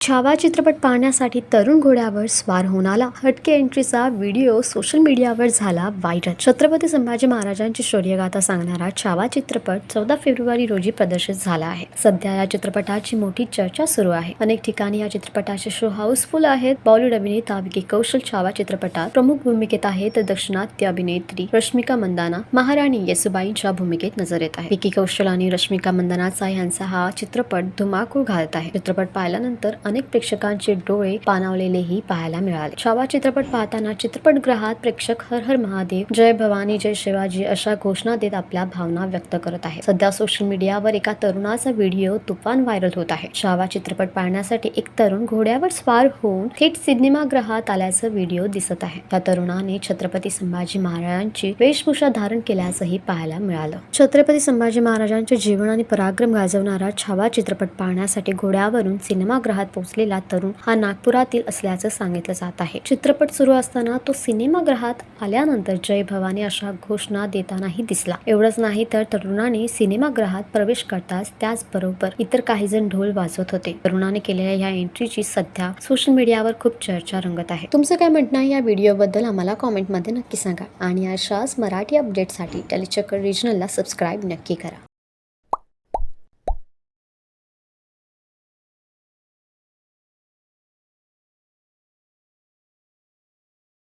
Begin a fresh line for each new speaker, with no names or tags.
छावा चित्रपट पाहण्यासाठी तरुण घोड्यावर स्वार होऊन आला. हटके एंट्रीचा व्हिडिओ सोशल मीडियावर झाला व्हायरल छत्रपती संभाजी महाराजांची शौर्यगाथा सांगणारा छावा चित्रपट चौदा फेब्रुवारी रोजी प्रदर्शित झाला आहे. सध्या या चित्रपटाची मोठी चर्चा सुरू आहे. अनेक ठिकाणी या चित्रपटाचे शो हाऊसफुल आहेत. बॉलिवूड अभिनेता विकी कौशल छावा चित्रपटात प्रमुख भूमिकेत आहे तर दक्षिणात्य अभिनेत्री रश्मिका मंदाना महाराणी येसुबाईंच्या भूमिकेत नजर येत आहे. विकी कौशल आणि रश्मिका मंदानाचा यांचा हा चित्रपट धुमाकूळ घालत आहे. चित्रपट पाहिल्यानंतर अनेक प्रेक्षकांचे डोळे पाणावलेलेही पाहायला मिळाले. छावा चित्रपट पाहताना चित्रपटगृहात प्रेक्षक हर हर महादेव जय भवानी जय शिवाजी अशा घोषणा देत आपल्या भावना व्यक्त करत आहे सध्या सोशल मीडियावर एका तरुणाचा व्हिडिओ तुफान व्हायरल होत आहे. छावा चित्रपट पाहण्यासाठी एक तरुण घोड्यावर स्वार होऊन थेट सिनेमागृहात आल्याचं व्हिडिओ दिसत आहे. त्या तरुणाने छत्रपती संभाजी महाराजांची वेशभूषा धारण केल्याचंही पाहायला मिळालं. छत्रपती संभाजी महाराजांचे जीवन आणि पराक्रम गाजवणारा छावा चित्रपट पाहण्यासाठी घोड्यावरून सिनेमागृहात पोहोचलेला तरुण हा नागपुरातील असल्याचं सांगितलं जात आहे. चित्रपट सुरू असताना तो सिनेमागृहात आल्यानंतर जय भवानी अशा घोषणा देतानाही दिसला. एवढंच नाही तर तरुणाने सिनेमागृहात प्रवेश करताच त्याचबरोबर इतर काही जण ढोल वाजवत होते. तरुणाने केलेल्या या एंट्रीची सध्या सोशल मीडियावर खूप चर्चा रंगत आहे. तुमचं काय म्हणणं आहे? या व्हिडिओबद्दल आम्हाला कॉमेंटमध्ये नक्की सांगा. आणि अशाच मराठी अपडेटसाठी टेलिचक्कर रिजनलला सबस्क्राईब नक्की करा.